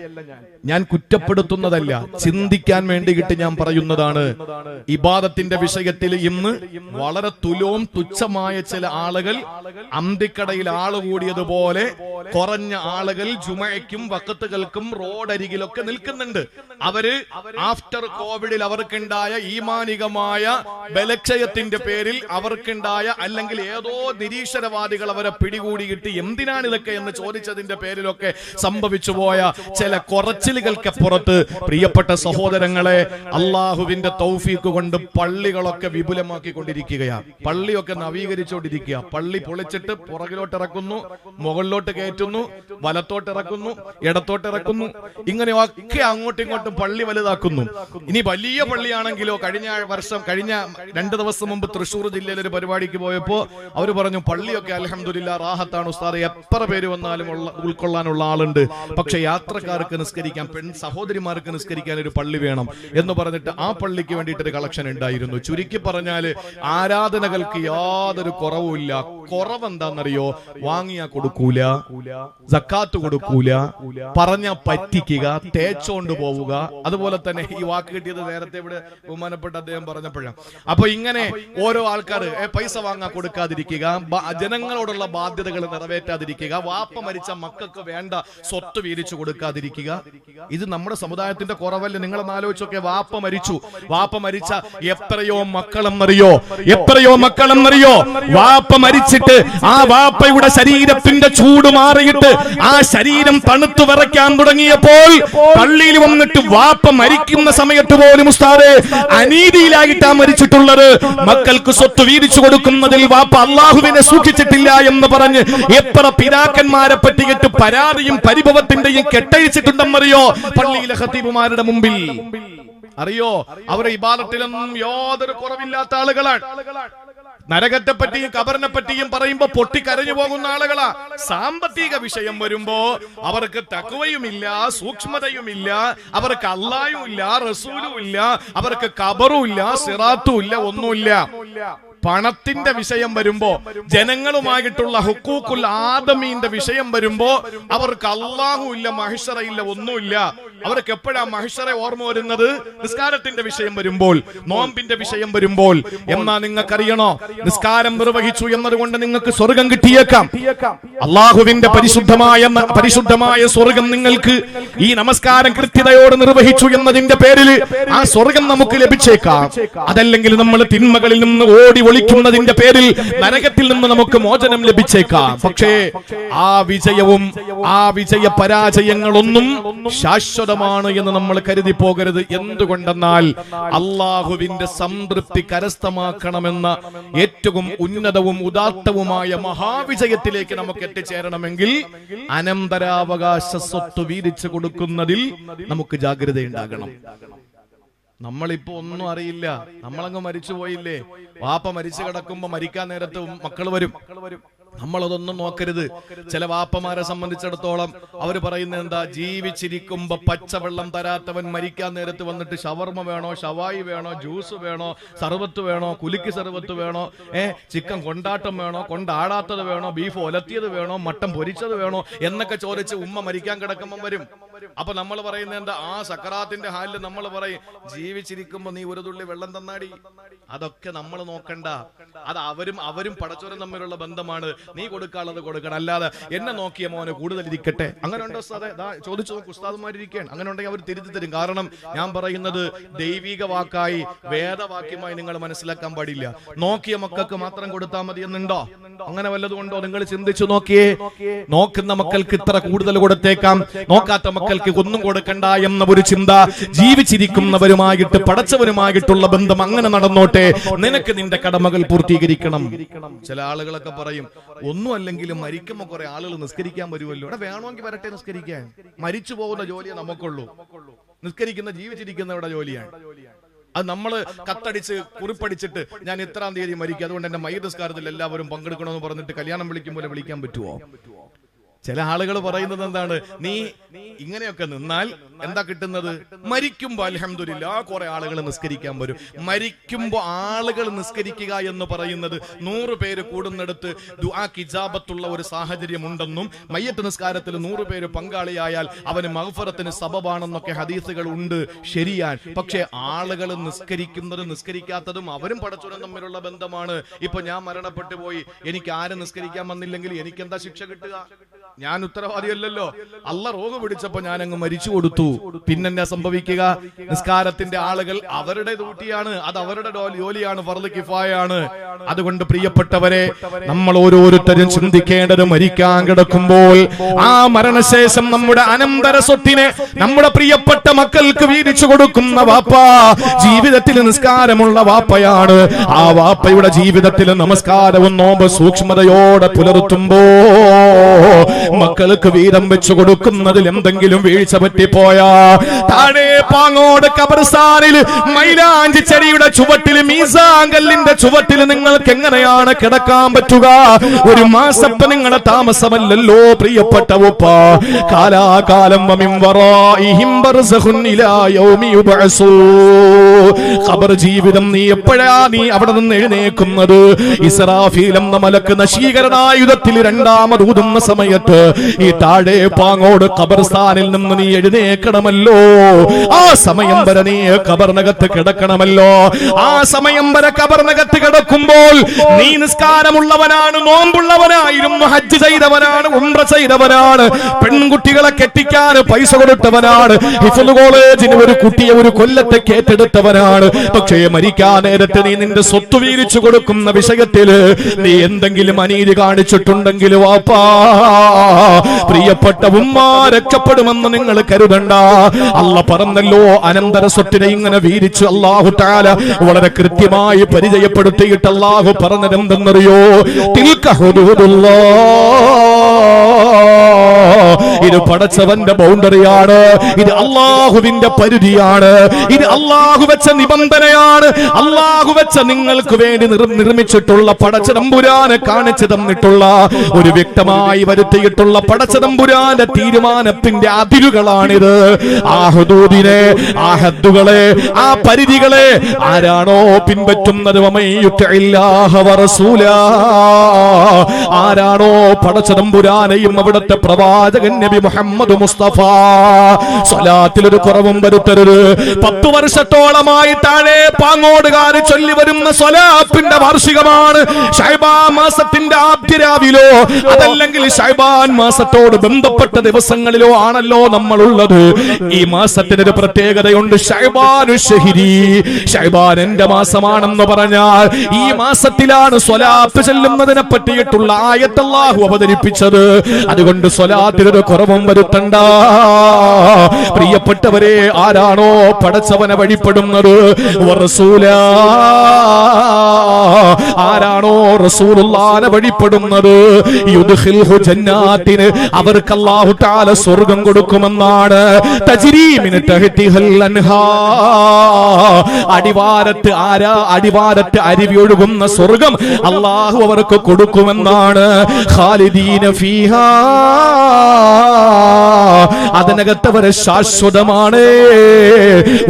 ഞാൻ കുറ്റപ്പെടുത്തുന്നതല്ല. ചിന്തിക്കാൻ വേണ്ടിയിട്ട് ഞാൻ പറയുന്നതാണ് ഇബാദത്തിന്റെ വിഷയത്തിൽ ഇന്ന് വളരെ തുലോം തുച്ഛമായ ചില ആളുകൾ അന്തിക്കടയിൽ ആൾ കൂടിയതുപോലെ കുറഞ്ഞ ആളുകൾ ജുമയ്ക്കും വക്കത്തുകൾക്കും റോഡരികിലൊക്കെ നിൽക്കുന്നുണ്ട്. അവർ ആഫ്റ്റർ കോവിഡിൽ അവർക്കുണ്ടായ ഈമാനികമായ ബലക്ഷയത്തിന്റെ പേരിൽ അവർക്കുണ്ടായ അല്ലെങ്കിൽ ഏതോ നിരീശ്വരവാദികൾ അവരെ പിടികൂടിയിട്ട് എന്തിനാണ് ഇതൊക്കെ എന്ന് ചോദിച്ചതിന്റെ പേരിലൊക്കെ സംഭവിച്ചു പോയ ചില കുറച്ചിലുകൾക്ക് പുറത്ത് പ്രിയപ്പെട്ട സഹോദരങ്ങളെ അള്ളാഹുവിന്റെ തൗഫീക്ക് കൊണ്ട് പള്ളികളൊക്കെ വിപുലമാക്കി കൊണ്ടിരിക്കുകയാണ് പള്ളിയൊക്കെ നവീകരിച്ചുകൊണ്ടിരിക്കുക പള്ളി പൊളിച്ചിട്ട് പുറകിലോട്ട് ഇറക്കുന്നു മുകളിലോട്ട് കയറ്റുന്നു വലത്തോട്ട് ഇറക്കുന്നു ഇടത്തോട്ട് ഇറക്കുന്നു ഇങ്ങനെയൊക്കെ അങ്ങോട്ടും ഇങ്ങോട്ടും പള്ളി വലുതാക്കുന്നു. ഇനി വലിയ പള്ളിയാണെങ്കിലോ കഴിഞ്ഞ വർഷം കഴിഞ്ഞ രണ്ട് ദിവസം മുമ്പ് തൃശ്ശൂർ ജില്ലയിൽ ഒരു പരിപാടിക്ക് പോയപ്പോ അവർ പറഞ്ഞു പള്ളിയൊക്കെ അലഹമില്ല റാഹത്താണ് ഉസ്താദ്. എത്ര പേര് വന്നാലും ഉൾക്കൊള്ളാനുള്ള ആളുണ്ട്. പക്ഷെ യാത്രക്കാർക്ക് നിസ്കരിക്കാൻ പെൺ സഹോദരിമാർക്ക് നിസ്കരിക്കാൻ ഒരു പള്ളി വേണം. എന്ന് പറഞ്ഞിട്ട് ആ പള്ളിക്ക് വേണ്ടിയിട്ട് ഒരു കളക്ഷൻ ഉണ്ടായിരുന്നു. ചുരുക്കി പറഞ്ഞാൽ ആരാധനകൾക്ക് യാതൊരു കുറവുമില്ല. കുറവ് എന്താണെന്നറിയോ വാങ്ങിയാ കൊടുക്കൂല ജക്കാത്ത് കൊടുക്കൂല പറഞ്ഞ പറ്റിക്കുക തേച്ചോണ്ട് പോവുക. അതുപോലെ തന്നെ ഈ വാക്ക് കിട്ടിയത് നേരത്തെ ഇവിടെ ബഹുമാനപ്പെട്ട അദ്ദേഹം പറഞ്ഞപ്പോഴാണ്. അപ്പൊ ഇങ്ങനെ ഓരോ ആൾക്കാർ പൈസ വാങ്ങാ കൊടുക്കാതിരിക്കുക ജനങ്ങളോടുള്ള ബാധ്യതകൾ നിറവേറ്റാതിരിക്കുക വാപ്പ മരിച്ച മക്കൾക്ക് വേണ്ട സ്വത്ത് വീതിച്ചു കൊടുക്കാതിരിക്കുക. ഇത് നമ്മുടെ സമുദായത്തിന്റെ കുറവല്ലേ? നിങ്ങളൊന്ന് ആലോചിച്ചൊക്കെ വാപ്പ മരിച്ചു. വാപ്പ മരിച്ച എത്രയോ മക്കളെന്നറിയോ? എത്രയോ മക്കളെന്നറിയോ? വാപ്പ മരിച്ചിട്ട് ആ വാപ്പയുടെ ശരീരത്തിന്റെ ചൂട് മാറിയിട്ട് ആ ശരീരം തണുത്തു വിറയ്ക്കാൻ തുടങ്ങിയപ്പോൾ പള്ളിയിൽ വന്നിട്ട് വാപ്പ മരിക്കുന്ന സമയത്ത് പോലും ഉസ്താദെ അനീതിയിലായിട്ടാ മരിച്ചിട്ടുള്ളത്. മക്കൾക്ക് സ്വത്ത് വീതിച്ചു കൊടുക്കുന്നതിൽ വാപ്പ അള്ളാഹുവിനെ സൂക്ഷിച്ചിട്ടില്ല എന്ന് പറഞ്ഞ് എത്ര പിതാക്കന്മാരെ പറ്റിയിട്ട് പരാതിയും പരിഭവത്തിന്റെയും കെട്ടഴിച്ചിട്ടുണ്ടെന്നറിയോ? പള്ളിയിലെ ഹത്തീബുമാരുടെ മുമ്പിൽ. അറിയോ? അവരെ ഇബാദത്തിലൊന്നും യാതൊരു കുറവില്ലാത്ത ആളുകളാണ്. നരകത്തെ പറ്റിയും കബറിനെ പറ്റിയും പറയുമ്പോ പൊട്ടിക്കരഞ്ഞു പോകുന്ന ആളുകളാ. സാമ്പത്തിക വിഷയം വരുമ്പോ അവർക്ക് തക്കുവയുമില്ല സൂക്ഷ്മതയുമില്ല അവർക്ക് അള്ളായും ഇല്ല റസൂലും ഇല്ല അവർക്ക് കബറും ഇല്ല സിറാത്തും ഇല്ല ഒന്നുമില്ല. പണത്തിന്റെ വിഷയം വരുമ്പോ ജനങ്ങളുമായിട്ടുള്ള ഹുക്കൂക്കുൽ ആദമീന്റെ വിഷയം വരുമ്പോ അവർക്ക് അള്ളാഹു ഇല്ല മഹിഷറ ഇല്ല ഒന്നുമില്ല. അവർക്ക് എപ്പോഴാ മഹിഷറ ഓർമ്മ വരുന്നത്? നിസ്കാരത്തിന്റെ വിഷയം വരുമ്പോൾ നോമ്പിന്റെ വിഷയം വരുമ്പോൾ. എന്നാ നിങ്ങൾക്കറിയണോ? നിസ്കാരം നിർവഹിച്ചു എന്നതുകൊണ്ട് നിങ്ങൾക്ക് സ്വർഗം കിട്ടിയേക്കാം. അള്ളാഹുവിന്റെ പരിശുദ്ധമായ പരിശുദ്ധമായ സ്വർഗം നിങ്ങൾക്ക് ഈ നമസ്കാരം കൃത്യതയോട് നിർവഹിച്ചു എന്നതിന്റെ പേരിൽ ആ സ്വർഗം നമുക്ക് ലഭിച്ചേക്കാം. അതല്ലെങ്കിൽ നമ്മൾ തിന്മകളിൽ നിന്ന് ഓടി ഒളിക്കുന്നതിന്റെ പേരിൽ നരകത്തിൽ നിന്ന് നമുക്ക് മോചനം ലഭിച്ചേക്കാം. പക്ഷേ ആ വിജയവും ആ വിജയ പരാജയങ്ങളൊന്നും ശാശ്വതമാണ് എന്ന് നമ്മൾ കരുതി പോകരുത്. എന്തുകൊണ്ടെന്നാൽ അള്ളാഹുവിന്റെ സംതൃപ്തി കരസ്ഥമാക്കണമെന്ന ഏറ്റവും ഉന്നതവും ഉദാത്തവുമായ മഹാവിജയത്തിലേക്ക് നമുക്ക് എത്തിച്ചേരണമെങ്കിൽ അനന്തരാവകാശ സ്വത്ത് വീതിച്ചു കൊടുക്കുന്നതിൽ നമുക്ക് ജാഗ്രത ജാഗ്രതയുണ്ടാകണം. നമ്മളിപ്പോ ഒന്നും അറിയില്ല. നമ്മളങ്ങ് മരിച്ചു പോയില്ലേ വാപ്പ മരിച്ചു കിടക്കുമ്പോ മരിക്കാൻ നേരത്ത് മക്കൾ വരും. നമ്മളതൊന്നും നോക്കരുത്. ചില വാപ്പമാരെ സംബന്ധിച്ചിടത്തോളം അവർ പറയുന്നത് എന്താ? ജീവിച്ചിരിക്കുമ്പോ പച്ചവെള്ളം തരാത്തവൻ മരിക്കാൻ നേരത്ത് വന്നിട്ട് ഷവർമ വേണോ ഷവായി വേണോ ജ്യൂസ് വേണോ സർവത്ത് വേണോ കുലുക്കി സർവത്ത് വേണോ ഏ? ചിക്കൻ കൊണ്ടാട്ടം വേണോ കൊണ്ടാടാത്തത് വേണോ ബീഫ് ഒലത്തിയത് വേണോ മട്ടൻ പൊരിച്ചത് വേണോ എന്നൊക്കെ ചോദിച്ച് ഉമ്മ മരിക്കാൻ കിടക്കുമ്പം വരും. അപ്പൊ നമ്മൾ പറയുന്നത് എന്താ? ആ സക്കറാത്തിന്റെ ഹാലിൽ നമ്മൾ പറയും ജീവിച്ചിരിക്കുമ്പോ നീ ഒരു തുള്ളി വെള്ളം തന്നാടി. അതൊക്കെ നമ്മൾ നോക്കണ്ട. അത് അവരും അവരും പടച്ചോരും തമ്മിലുള്ള ബന്ധമാണ്. നീ കൊടുക്കാനുള്ളത് കൊടുക്കണം. അല്ലാതെ എന്നെ നോക്കിയ മോനെ കൂടുതൽ ഇരിക്കട്ടെ. അങ്ങനെ ഉണ്ടോ സാറെ ചോദിച്ചു നോക്കും ഉസ്താദുമാരിയ്ക്കാണ് അങ്ങനെ ഉണ്ടെങ്കിൽ അവർ തിരുത്തി തരും. കാരണം ഞാൻ പറയുന്നത് ദൈവിക വാക്കായി വേദവാക്യമായി നിങ്ങൾ മനസ്സിലാക്കാൻ പാടില്ല. നോക്കിയ മക്കൾക്ക് മാത്രം കൊടുത്താൽ മതി എന്നുണ്ടോ? അങ്ങനെ വല്ലതും ഉണ്ടോ? നിങ്ങൾ ചിന്തിച്ചു നോക്കിയേ. നോക്കുന്ന മക്കൾക്ക് ഇത്ര കൂടുതൽ കൊടുത്തേക്കാം. നോക്കാത്ത മക്കൾക്ക് ഒന്നും കൊടുക്കണ്ട എന്ന ഒരു ചിന്ത ജീവിച്ചിരിക്കുന്നവരുമായിട്ട് പടച്ചവരുമായിട്ടുള്ള ബന്ധം അങ്ങനെ നടന്നോട്ടെ. നിനക്ക് നിന്റെ കടമകൾ പൂർത്തീകരിക്കണം. ചില ആളുകളൊക്കെ പറയും ഒന്നും അല്ലെങ്കിലും മരിക്കുമ്പോ കുറെ ആളുകൾ നിസ്കരിക്കാൻ വരുമല്ലോ. ഇവിടെ വേണമെങ്കിൽ വരട്ടെ നിസ്കരിക്കാൻ. മരിച്ചു പോകുന്ന ജോലിയെ നമുക്കുള്ളൂ. നിസ്കരിക്കുന്ന ജീവിച്ചിരിക്കുന്നവരുടെ ജോലിയാണ്. അത് നമ്മൾ കത്തടിച്ച് കുറിപ്പടിച്ചിട്ട് ഞാൻ ഇത്രാം തീയതി മരിക്കും. അതുകൊണ്ട് എന്റെ മൈ നിസ്കാരത്തിൽ എല്ലാവരും പങ്കെടുക്കണമെന്ന് പറഞ്ഞിട്ട് കല്യാണം വിളിക്കുമ്പോൾ വിളിക്കാൻ പറ്റുമോ ചില ആളുകൾ പറയുന്നത് എന്താണ്? നീ ഇങ്ങനെയൊക്കെ നിന്നാൽ എന്താ കിട്ടുന്നത്? മരിക്കുമ്പോ അലഹമില്ല കുറെ ആളുകൾ നിസ്കരിക്കാൻ വരും. മരിക്കുമ്പോ ആളുകൾ നിസ്കരിക്കുക എന്ന് പറയുന്നത് നൂറ് പേര് കൂടുന്നിടത്ത് ദുആ കിജാബത്തുള്ള ഒരു സാഹചര്യം ഉണ്ടെന്നും മയ്യത്ത് നിസ്കാരത്തിൽ നൂറ് പേര് പങ്കാളിയായാൽ അവന് മഹഫറത്തിന് സബബാണെന്നൊക്കെ ഹദീസുകൾ ഉണ്ട്. ശരിയാൻ പക്ഷെ ആളുകൾ നിസ്കരിക്കുന്നതും നിസ്കരിക്കാത്തതും അവരും പടച്ചുരം തമ്മിലുള്ള ബന്ധമാണ്. ഇപ്പൊ ഞാൻ മരണപ്പെട്ടു പോയി. എനിക്ക് ആരും നിസ്കരിക്കാൻ വന്നില്ലെങ്കിൽ എനിക്ക് എന്താ ശിക്ഷ കിട്ടുക? ഞാൻ ഉത്തരവാദിയല്ലല്ലോ. അല്ല റോഗ പിടിച്ചപ്പോ ഞാൻ അങ്ങ് മരിച്ചു കൊടുത്തു. പിന്നെന്നെ സംഭവിക്കുക? നിസ്കാരത്തിന്റെ ആളുകൾ അവരുടെ ദൂട്ടിയാണ് അത് അവരുടെ ജോലിയാണ്. ഫർദ് കിഫായാണ്. അതുകൊണ്ട് പ്രിയപ്പെട്ടവരെ നമ്മൾ ഓരോരുത്തരും ചിന്തിക്കേണ്ടത് മരിക്കാൻ കിടക്കുമ്പോൾ ആ മരണശേഷം നമ്മുടെ അനന്തര സ്വത്തിനെ നമ്മുടെ പ്രിയപ്പെട്ട മക്കൾക്ക് വീതിച്ചു കൊടുക്കുന്ന വാപ്പ. ജീവിതത്തിൽ നിസ്കാരമുള്ള വാപ്പയാണ്. ആ വാപ്പയുടെ ജീവിതത്തിൽ നമസ്കാരവും നോമ്പ് സൂക്ഷ്മതയോടെ പുലർത്തുമ്പോ മക്കൾക്ക് വീതം വെച്ചു കൊടുക്കുന്നതിൽ എന്തെങ്കിലും വീഴ്ച പറ്റിപ്പോയാ. താഴെ പാങ്ങോട് കബർസാറിൽ മൈലാഞ്ചി ചെടിയുടെ ചുവട്ടിൽ മീസാങ്കല്ലിന്റെ ചുവട്ടിൽ നിങ്ങൾക്ക് എങ്ങനെയാണ് കിടക്കാൻ പറ്റുക? ഒരു മാസപ്പ് നിങ്ങളുടെ താമസമല്ലല്ലോ പ്രിയപ്പെട്ട ഉപ്പ. കാലാകാലം ഖബർ ജീവിതം നീ എപ്പോഴാ നീ അവിടെ നിന്ന് എഴുന്നേക്കുന്നത്? ഇസ്രാഫീൽ എന്ന മലക്ക് നശീകരണായുധത്തിൽ രണ്ടാമത് ഊതുന്ന സമയത്ത് ഈ താഴെ പാങ്ങോട് ഖബർസ്ഥാനിൽ നിന്ന് നീ എഴുന്നേക്കണമല്ലോ. ആ സമയം വരെ നീ ഖബറിനകത്ത് കിടക്കണമല്ലോ. ആ സമയം വരെ ഖബറിനകത്ത് കിടക്കുമ്പോൾ നീ നിസ്കാരമുള്ളവനാണ് നോമ്പുള്ളവനായിരുന്നു ഹജ്ജ് ചെയ്തവനാണ് ഉംറ ചെയ്തവനാണ് പെൺകുട്ടികളെ കെട്ടിക്കാൻ പൈസ കൊടുത്തവനാണ് കോളേജിന് ഒരു കുട്ടിയെ ഒരു കൊല്ലത്തെ കേട്ടെടുത്തവനാണ് പക്ഷേ മരിക്കാൻ നേരത്തെ നീ നിന്റെ സ്വത്ത് വീരിച്ചു കൊടുക്കുന്ന വിഷയത്തിൽ നീ എന്തെങ്കിലും അനീതി കാണിച്ചിട്ടുണ്ടെങ്കിൽ വാപ്പാ. പ്രിയപ്പെട്ട ഉമ്മ രക്ഷപ്പെടുമെന്ന് നിങ്ങൾ കരുതണ്ട. അല്ല പറഞ്ഞല്ലോ അനന്തര സ്വത്തിനെ ഇങ്ങനെ വീരിച്ചു അള്ളാഹു താല വളരെ കൃത്യമായി പരിചയപ്പെടുത്തിയിട്ട് അള്ളാഹു പറഞ്ഞതെന്തെന്നറിയോ? തിൽക്ക ഹുദൂദുല്ലാഹ്. ഇത് പടച്ചവന്റെ ബൗണ്ടറിയാണ്. ഇത് അള്ളാഹുവിന്റെ പരിധിയാണ്. ഇത് അള്ളാഹു വെച്ച നിബന്ധനയാണ്. അള്ളാഹു വെച്ച നിങ്ങൾക്ക് വേണ്ടി നിർമ്മിച്ചിട്ടുള്ള പടച്ചതമ്പുരാനെ കാണിച്ചു തന്നിട്ടുള്ള ഒരു വ്യക്തമായി വരുത്തിയിട്ടുള്ള പടച്ചതമ്പുരാന്റെ തീരുമാനത്തിന്റെ അതിരുകളാണിത്. ആ ഹദൂദിനെ ആ ഹദ്ദുകളെ ആ പരിധികളെ ആരാണോ പിൻപറ്റുന്നത്. ആരാണോ പടച്ചതമ്പുരാനെയും അവിടുത്തെ പ്രവാചകൻ നബി മുഹമ്മദ് മുസ്തഫ. സ്വലാത്തിൽ ഒരു കുറവും വരുത്തരുത്. പത്ത് വർഷത്തോളമായി താഴെ പാങ്ങോടുകാർ ചൊല്ലി വരുന്ന സ്വലാത്തിന്റെ വാർഷികമാണ് ഷൈബാ മാസത്തിന്റെ ആദ്യ രാവിലോ അതല്ലെങ്കിൽ ഷൈബാൻ മാസത്തോട് ബന്ധപ്പെട്ട ദിവസങ്ങളിലോ ആണല്ലോ നമ്മൾ ഉള്ളത് ഈ മാസത്തിന് ഒരു പ്രത്യേകതയുണ്ട് ഷൈബാനു ഷൈബാൻ എന്റെ മാസമാണെന്ന് പറഞ്ഞാൽ ഈ മാസത്തിലാണ് സ്വലാത്ത് ചെല്ലുന്നതിനെ പറ്റിയിട്ടുള്ള ആയത്തല്ലാഹു അവതരിപ്പിച്ചത്. അതുകൊണ്ട് സ്വലാത്തിനൊരു കുറവും വരുത്തണ്ട. പ്രിയപ്പെട്ടവരെ ആരാണോ പടച്ചവനെ വഴിപ്പെടുന്നത്. ആരാണോ റസൂലുള്ളാനെ വഴിപ്പെടുന്നത്? യുദ്ഖിൽഹു ജന്നാത്തിന് അവർക്ക് അല്ലാഹു തആല സ്വർഗം കൊടുക്കുമെന്നാണ്. തജ്രീമിന് തഹ്തിഹൽ അൻഹാ. അടിവാരത്ത് ആരാ? അടിവാരത്ത് അരുവി ഒഴുകുന്ന സ്വർഗം അള്ളാഹു അവർക്ക് കൊടുക്കുമെന്നാണ്. ഖാലിദീന ഫീഹാ. Allah അതിനകത്തവരെ ശാശ്വതമാണ്.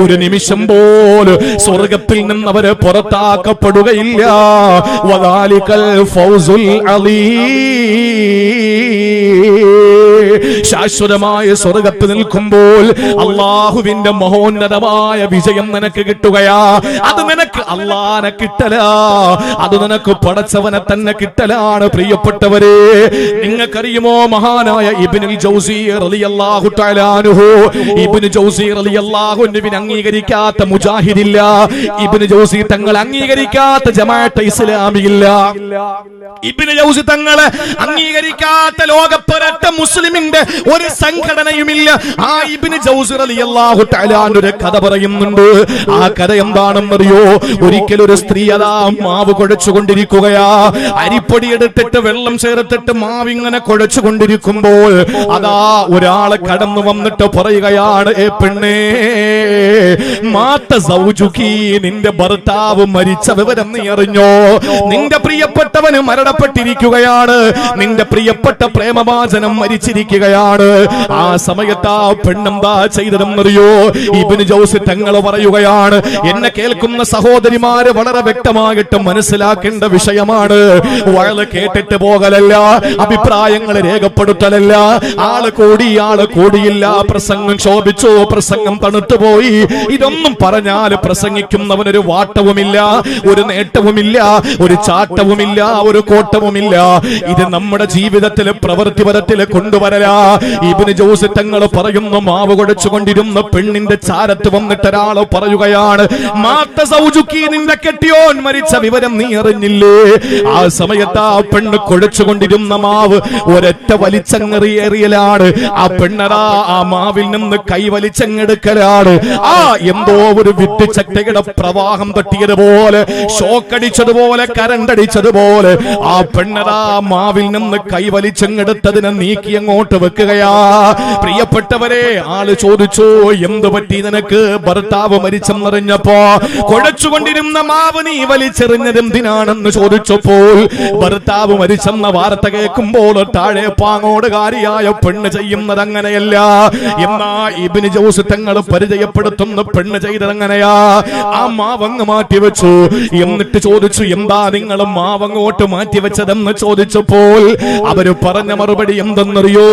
ഒരു നിമിഷം പോലും സ്വർഗത്തിൽ നിന്ന് അവർ പുറത്താക്കപ്പെടുകയില്ല. വദാലിക്കൽ ഫൗസുൽ ശാശ്വതമായ സ്വർഗത്ത് നിൽക്കുമ്പോൾ അള്ളാഹുവിന്റെ മഹോന്നതമായ വിജയം നിനക്ക് കിട്ടുകയാ. അത് നിനക്ക് അള്ളാനെ കിട്ടല. അത് നിനക്ക് പടച്ചവനെ തന്നെ കിട്ടലാണ് പ്രിയപ്പെട്ടവരെ. നിങ്ങൾക്കറിയുമോ മഹാനായ ഇബിനിൽ ജൗസി റളിയല്ലാഹു തആല അൻഹു. ഇബ്നു ജൗസി റളിയല്ലാഹു അൻഹുവിനെ അംഗീകരിക്കാത്ത മുജാഹിദില്ല. ഇബ്നു ജൗസി തങ്ങൾ അംഗീകരിക്കാത്ത ജമാഅത്ത് ഇസ്ലാമിയില്ല. ഇബ്നു ജൗസി തങ്ങളെ അംഗീകരിക്കാത്ത ലോകത്തൊരൊറ്റ മുസ്ലിമിന്റെ ഒരു സംഘടനയുമില്ല. ആ ഇബ്നു ജൗസി റളിയല്ലാഹു തആല ഒരു കഥ പറയുന്നുണ്ട്. ആ കഥ എന്താണെന്നറിയോ ഒരിക്കൽ ഒരു സ്ത്രീ അതാ മാവ് കുഴച്ചുകൊണ്ടിരിക്കുകയാ. അരിപ്പൊടി എടുത്തിട്ട് വെള്ളം ചേർത്തിട്ട് മാവ് ഇങ്ങനെ കുഴച്ചുകൊണ്ടിരിക്കുമ്പോൾ അതാ ഒരാൾ കടന്നു വന്നിട്ട് പറയുകയാണ് ഏ പെണ്ണേ മാത്ത സൗജുക്കി നിന്റെ ഭർത്താവ് മരിച്ച വിവരം നീ അറിഞ്ഞോ? നിന്റെ പ്രിയപ്പെട്ടവന് മരണപ്പെട്ടിരിക്കുകയാണ്. നിന്റെ പ്രിയപ്പെട്ട പ്രേമവാചനം മരിച്ചിരിക്കുകയാണ്. ആ സമയത്ത് ആ പെണ്ണെന്താ ചെയ്തതെന്നറിയോ? ഇബിന് ജോസ് തങ്ങൾ പറയുകയാണ് എന്നെ കേൾക്കുന്ന സഹോദരിമാര് വളരെ വ്യക്തമായിട്ട് മനസ്സിലാക്കേണ്ട വിഷയമാണ്. വളരെ കേട്ടിട്ട് പോകലല്ല അഭിപ്രായങ്ങൾ രേഖപ്പെടുത്തലല്ല. ആൾ കൂടി ആൾ കൂടിയില്ല. പ്രസംഗം ശോഭിച്ചു. പ്രസംഗം തണുത്തുപോയി ഇതൊന്നും പറഞ്ഞാൽ പ്രസംഗിക്കുന്നവനൊരു വാട്ടവുമില്ല ഒരു നേട്ടവുമില്ല ഒരു ചാട്ടവുമില്ല ഒരു കോട്ടവുമില്ല. ഇത് നമ്മുടെ ജീവിതത്തിൽ പ്രവൃത്തിപരത്തിൽ കൊണ്ടുവരല. ഇബിന് ജോസ് തങ്ങൾ പറയുന്നു മാവ് കുഴച്ചുകൊണ്ടിരുന്ന പെണ്ണിന്റെ ചാരത്ത് വന്നിട്ട് ഒരാൾ പറയുകയാണ് സൗജുക്കി നിന്റെ കെട്ടിയോൻ മരിച്ച വിവരം നീ അറിഞ്ഞില്ലേ? ആ സമയത്ത് ആ പെണ്ണ് കുഴച്ചുകൊണ്ടിരുന്ന മാവ് ഒരൊറ്റ വലിച്ചങ്ങറിയേറിയലാണ് ആ പെണ്ണടാ ആ മാവിൽ നിന്ന് കൈവലിച്ചെങ്ങെടുക്കലാണ്. ആ എന്തോ ഒരു വിദ്യുച്ഛക്തിയുടെ പ്രവാഹം തട്ടിയതുപോലെ ഷോക്കടിച്ചതുപോലെ കരണ്ടടിച്ചതുപോലെ ആ പെണ്ണടാ മാവിൽ നിന്ന് കൈവലിച്ചെങ്ങെടുത്തതിനെ നീക്കി അങ്ങോട്ട് വെക്കുകയാ. പ്രിയപ്പെട്ടവരെ ആൾ ചോദിച്ചു എന്തു പറ്റി നിനക്ക്? ഭർത്താവ് മരിച്ചെന്നറിഞ്ഞപ്പോ കുഴച്ചുകൊണ്ടിരുന്ന മാവ് നീ വലിച്ചെറിഞ്ഞത് എന്തിനാണെന്ന് ചോദിച്ചപ്പോൾ ഭർത്താവ് മരിച്ചെന്ന വാർത്ത കേൾക്കുമ്പോൾ താഴെ പാങ്ങോടുകാരിയായ പെണ്ണ് ചെയ്യുന്നത് അങ്ങനെയല്ല എന്നാ ഇബിന് ജോസ് തങ്ങൾ പരിചയപ്പെടുത്തുന്ന പെണ്ണ് ചെയ്തതങ്ങനെയാ. ആ മാവങ്ങ് മാറ്റിവെച്ചു. എന്നിട്ട് ചോദിച്ചു എന്താ നിങ്ങൾ മാവങ്ങോട്ട് മാറ്റി വെച്ചതെന്ന് ചോദിച്ചപ്പോൾ അവർ പറഞ്ഞ മറുപടി എന്തെന്നറിയോ?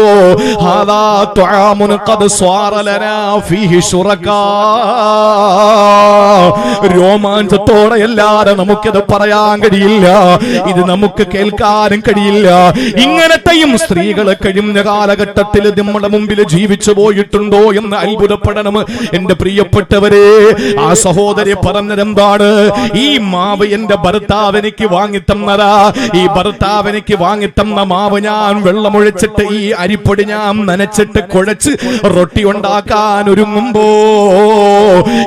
രോമാഞ്ചത്തോടെ അല്ലാതെ നമുക്കിത് പറയാൻ കഴിയില്ല. ഇത് നമുക്ക് കേൾക്കാനും കഴിയില്ല. ഇങ്ങനത്തെയും സ്ത്രീകളെ കഴിഞ്ഞ കാലഘട്ടത്തിൽ നമ്മുടെ മുമ്പിൽ ജീവിച്ചു പോയിട്ടുണ്ടോ എന്ന് അത്ഭുതപ്പെടണം. എന്റെ പ്രിയപ്പെട്ടവരെ ആ സഹോദരി പറഞ്ഞതെന്താണ്? ഈ മാവ് എന്റെ ഭർത്താവ് എനിക്ക് വാങ്ങിത്തന്നതാ. ഈ ഭർത്താവ് എനിക്ക് വാങ്ങിത്തന്ന മാവ് ഞാൻ വെള്ളമൊഴിച്ചിട്ട് ഈ അരിപ്പൊടി ഞാൻ നനച്ചിട്ട് കുഴച്ച് റൊട്ടി ഉണ്ടാക്കാൻ ഒരുങ്ങുമ്പോ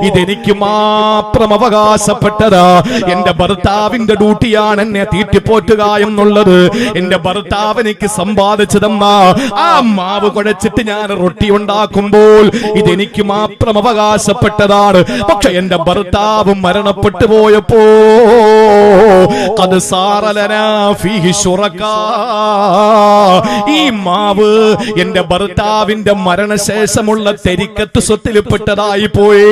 ഇതെനിക്ക് മാത്രം അവകാശപ്പെട്ടതാ. എന്റെ ഭർത്താവിന്റെ ഡ്യൂട്ടിയാണ് എന്നെ തീറ്റിപ്പോറ്റുക എന്നുള്ളത്. എന്റെ ഭർത്താവ് എനിക്ക് സമ്പാദിച്ചു ആ മാവ് കുഴച്ചിട്ട് ഞാൻ റൊട്ടി ഉണ്ടാക്കുമ്പോൾ ഇതെനിക്ക് മാത്രം അവകാശപ്പെട്ടതാണ്. പക്ഷെ എന്റെ ഭർത്താവ് മരണപ്പെട്ടു പോയപ്പോ അത് സാറലനാ ഫീ ഈ മാവ് എന്റെ ഭർത്താവിന്റെ മരണശേഷമുള്ള തെരിക്കത്ത് സ്വത്തിൽപ്പെട്ടതായി പോയി.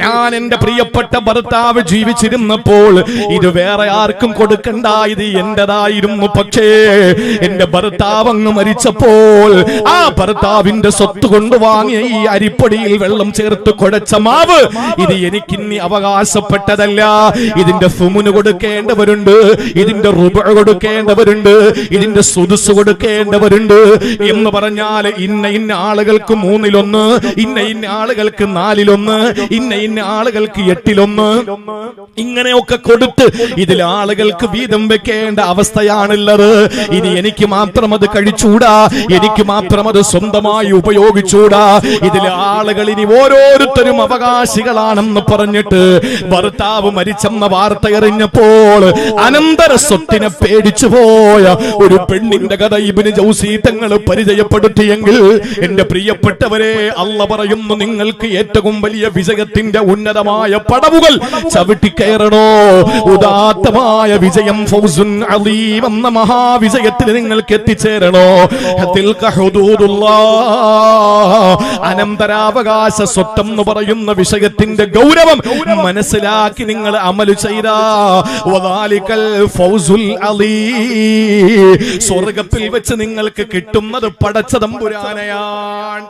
ഞാൻ എന്റെ പ്രിയപ്പെട്ട ഭർത്താവ് ജീവിച്ചിരുന്നപ്പോൾ ഇത് വേറെ ആർക്കും കൊടുക്കണ്ട ഇത് എന്റേതായിരുന്നു. പക്ഷേ എന്റെ ഭർത്താവ് അങ്ങ് മരിച്ചപ്പോൾ ആ ഭർത്താവിന്റെ സ്വത്ത് കൊണ്ട് വാങ്ങിയ ഈ അരിപ്പൊടിയിൽ വെള്ളം ചേർത്ത് കുഴച്ച മാവ് ഇത് എനിക്കിന്നി അവകാശപ്പെട്ടതല്ല. ഇതിന്റെ സുമുന് കൊടുക്കേണ്ടവരുണ്ട് ഇതിന്റെ റുബ കൊടുക്കേണ്ടവരുണ്ട് ഇതിന്റെ സുതുസ് കൊടുക്കേണ്ടവരുണ്ട് എന്ന് പറഞ്ഞാൽ ഇന്ന ഇന്ന ആളുകൾക്ക് മൂന്നിലൊന്ന് ഇന്ന ഇന്ന ആളുകൾക്ക് നാലിലൊന്ന് ഇന്ന ഇന്ന ആളുകൾക്ക് എട്ടിലൊന്ന്. ഇങ്ങനെയൊക്കെ കൊടുത്ത് ഇതിൽ ആളുകൾക്ക് വീതം വെക്കേണ്ട അവസ്ഥയാണുള്ളത്. ഇനി എനിക്ക് മാത്രം അത് കഴിച്ചൂടാ എനിക്ക് മാത്രം അത് സ്വന്തമായി ഉപയോഗിച്ചൂടാ ഇതിൽ ആളുകൾ ഇനി ഓരോരുത്തരും അവകാശികളാണെന്ന് പറഞ്ഞിട്ട് ഭർത്താവ് മരിച്ചെന്ന വാർത്ത എറിഞ്ഞപ്പോൾ അനന്തര സ്വത്തിനെ പേടിച്ചു പോയ ഒരു പെണ്ണിന്റെ കഥ ഇബിന് പരിചയപ്പെടുത്തിയെങ്കിൽ എന്റെ പ്രിയപ്പെട്ടവരെ അല്ല പറയുന്നു നിങ്ങൾക്ക് ഏറ്റവും വലിയ വിജയത്തിന്റെ ഉന്നതമായ പടവുകൾ ചവിട്ടിക്കയറണോ ഉദാത്തമായ വിജയം ഫൗസുൻ അലീം എന്ന മഹാവിജയത്തിൽ നിങ്ങൾക്ക് എത്തിച്ചേരണോ. അനന്തരാവകാശ സ്വത്തം എന്ന് പറയുന്ന വിഷയത്തിന്റെ ഗൗരവം മനസ്സിലാക്കി നിങ്ങൾ അമലു ചെയ്ത. സ്വർഗത്തിൽ നിങ്ങൾക്ക് കിട്ടുന്നത് പടച്ചതമ്പുരാനയാണ്